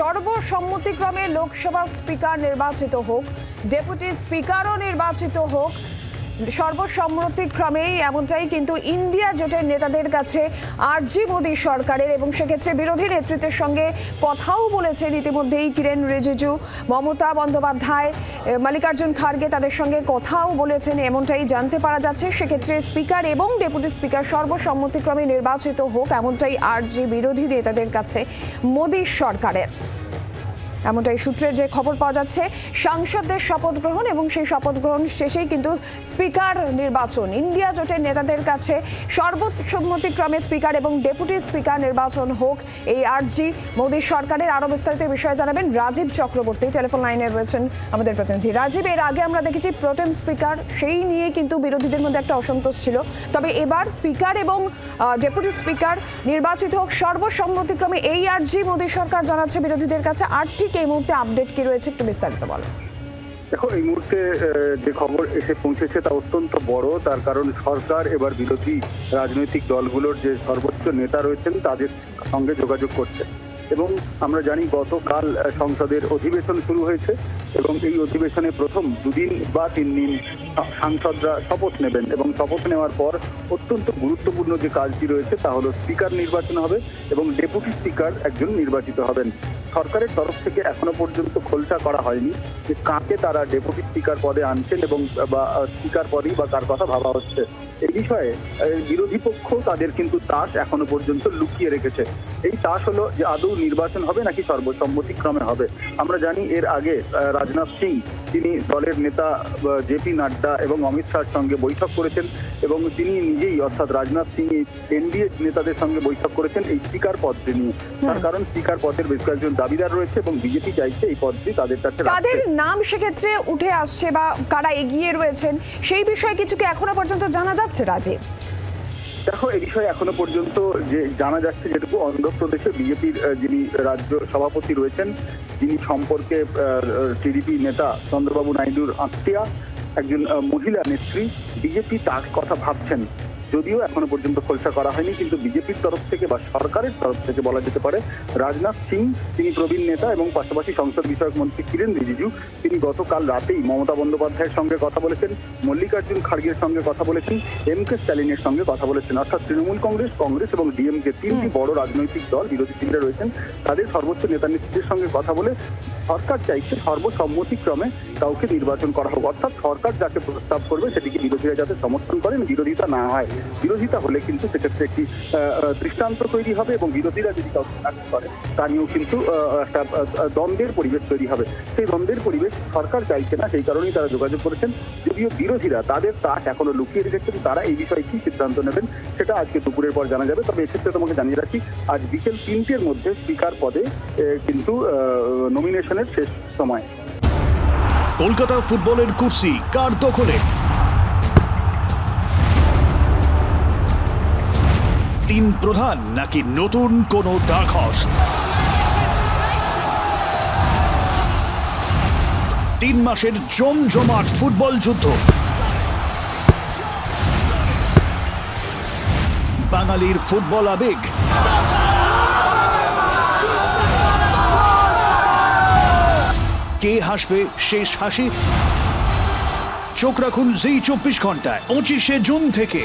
সর্বসম্মতিক্রমে লোকসভা স্পিকার নির্বাচিত হোক, ডেপুটি স্পিকারও নির্বাচিত হোক, সর্বসম্মতিক্রমেই এমনটাই কিন্তু ইন্ডিয়া জোটের নেতাদের কাছে আরজি মোদী সরকারের এবং সেক্ষেত্রে বিরোধী নেতৃত্বের সঙ্গে কথাও বলেছেন ইতিমধ্যেই কিরেন রিজিজু, মমতা বন্দ্যোপাধ্যায় মাল্লিকার্জুন খার্গে তাদের সঙ্গে কথাও বলেছেন, এমনটাই জানতে পারা যাচ্ছে। সেক্ষেত্রে স্পিকার এবং ডেপুটি স্পিকার সর্বসম্মতিক্রমে নির্বাচিত হোক, এমনটাই আরজি বিরোধী নেতাদের কাছে মোদী সরকারের। এমনটাই সূত্রের যে খবর পাওয়া যাচ্ছে, সাংসদদের শপথ গ্রহণ এবং সেই শপথ গ্রহণ শেষেই কিন্তু স্পিকার নির্বাচন। ইন্ডিয়া জোটের নেতাদের কাছে সর্বসম্মতিক্রমে স্পিকার এবং ডেপুটি স্পিকার নির্বাচন হোক এই আর্জি। মোদী সরকারের আরও বিস্তারিত বিষয়ে জানাবেন রাজীব চক্রবর্তী। টেলিফোন লাইনে রয়েছেন আমাদের প্রতিনিধি। রাজীব, এর আগে আমরা দেখেছি প্রোটেম স্পিকার, সেই নিয়ে কিন্তু বিরোধীদের মধ্যে একটা অসন্তোষ ছিল। তবে এবার স্পিকার এবং ডেপুটি স্পিকার নির্বাচিত হোক সর্বসম্মতিক্রমে এই আর্জি মোদী সরকার জানাচ্ছে বিরোধীদের কাছে। আর ঠিক এই মুহূর্তে আপডেট কি রয়েছে একটু বিস্তারিত বলো। দেখো এই মুহূর্তে যে খবর এসে পৌঁছেছে তা অত্যন্ত বড়। তার কারণ সরকার এবার বিরোধী রাজনৈতিক দলগুলোর যে সর্বোচ্চ নেতা রয়েছেন, তাদের সঙ্গে যোগাযোগ করছে। এবং আমরা জানি গতকাল সংসদের অধিবেশন শুরু হয়েছে এবং এই অধিবেশনে প্রথম দুদিন বা তিন দিন সাংসদরা শপথ নেবেন এবং শপথ নেওয়ার পর অত্যন্ত গুরুত্বপূর্ণ যে কাজটি রয়েছে তা হলো স্পিকার নির্বাচন হবে এবং ডেপুটি স্পিকার একজন নির্বাচিত হবেন। সরকারের তরফ থেকে এখনও পর্যন্ত খোলসা করা হয়নি যে কাকে তারা ডেপুটি স্পিকার পদে আনছেন এবং বা স্পিকার পদেই বা কার কথা ভাবা হচ্ছে। এই বিষয়ে বিরোধী পক্ষ তাদের কিন্তু তাস এখনও পর্যন্ত লুকিয়ে রেখেছে। এই তাস হলো যে আদৌ নির্বাচন হবে নাকি সর্বসম্মতিক্রমে হবে। আমরা জানি এর আগে রাজনাথ সিং তিনি দলের নেতা জেপি নাড্ডা এবং অমিত শাহর সঙ্গে বৈঠক করেছেন এবং তিনি নিজেই অর্থাৎ রাজনাথ সিং এনডিএ নেতাদের সঙ্গে বৈঠক করেছেন এই স্পিকার পদটি নিয়ে। তার কারণ স্পিকার পদের বেশ কয়েকজন দাবিদার রয়েছে এবং বিজেপি চাইছে এই পদটি তাদের কাছে রাখতে। কাদের নাম সেক্ষেত্রে উঠে আসছে বা কারা এগিয়ে রয়েছেন সেই বিষয়ে কিছু কি এখনও পর্যন্ত জানা যাচ্ছে? রাজীব দেখো, এই বিষয়ে এখনও পর্যন্ত যে জানা যাচ্ছে যেটুকু, অন্ধ্রপ্রদেশে বিজেপির যিনি রাজ্য সভাপতি রয়েছেন, যিনি সম্পর্কে টিডিপি নেতা চন্দ্রবাবু নাইডুর আত্মীয়া, একজন মহিলা নেত্রী, বিজেপি তার কথা ভাবছেন। যদিও এখনও পর্যন্ত খোলসা করা হয়নি কিন্তু বিজেপির তরফ থেকে বা সরকারের তরফ থেকে বলা যেতে পারে রাজনাথ সিং তিনি প্রবীণ নেতা এবং পাশাপাশি সংসদ বিষয়ক মন্ত্রী কিরেন রিজিজু তিনি গতকাল রাতেই মমতা বন্দ্যোপাধ্যায়ের সঙ্গে কথা বলেছেন মল্লিকার্জুন খাড়গের সঙ্গে কথা বলেছেন এম কে স্ট্যালিনের সঙ্গে কথা বলেছেন। অর্থাৎ তৃণমূল কংগ্রেস কংগ্রেস এবং ডিএমকে তিনটি বড় রাজনৈতিক দল বিরোধী শিবিরে রয়েছেন তাদের সর্বোচ্চ নেতা নেত্রীদের সঙ্গে কথা বলে সরকার চাইছে সর্বসম্মতিক্রমে কাউকে নির্বাচন করা হোক। অর্থাৎ সরকার যাকে প্রস্তাব করবে সেটিকে বিরোধীরা যাতে সমর্থন করেন বিরোধিতা না হয়। বিরোধিতা হলে কিন্তু সেক্ষেত্রে একটি দৃষ্টান্ত তৈরি হবে এবং বিরোধীরা যদি কাউকে করে তা নিয়েও কিন্তু একটা দ্বন্দ্বের পরিবেশ তৈরি হবে। সেই দ্বন্দ্বের পরিবেশ সরকার চাইছে না, সেই কারণেই তারা যোগাযোগ করেছেন। যদিও বিরোধীরা তাদের তাস এখনও লুকিয়ে রেখেছেন, তারা এই বিষয়ে কি সিদ্ধান্ত নেবেন সেটা আজকে দুপুরের পর জানা যাবে। তবে এক্ষেত্রে তোমাকে জানিয়ে রাখি, আজ বিকেল তিনটের মধ্যে স্পিকার পদে কিন্তু নমিনেশনের শেষ সময়। কলকাতা ফুটবলের কুর্সি কার দখলে? তিন প্রধান নাকি নতুন কোনো ডাক হর্স তিন মাসের জমজমাট ফুটবল যুদ্ধ। বাঙালির ফুটবল আবেগ। কে হাসবে শেষ হাসি? চোখ রাখুন জি চব্বিশ ঘন্টায়, পঁচিশে জুন থেকে।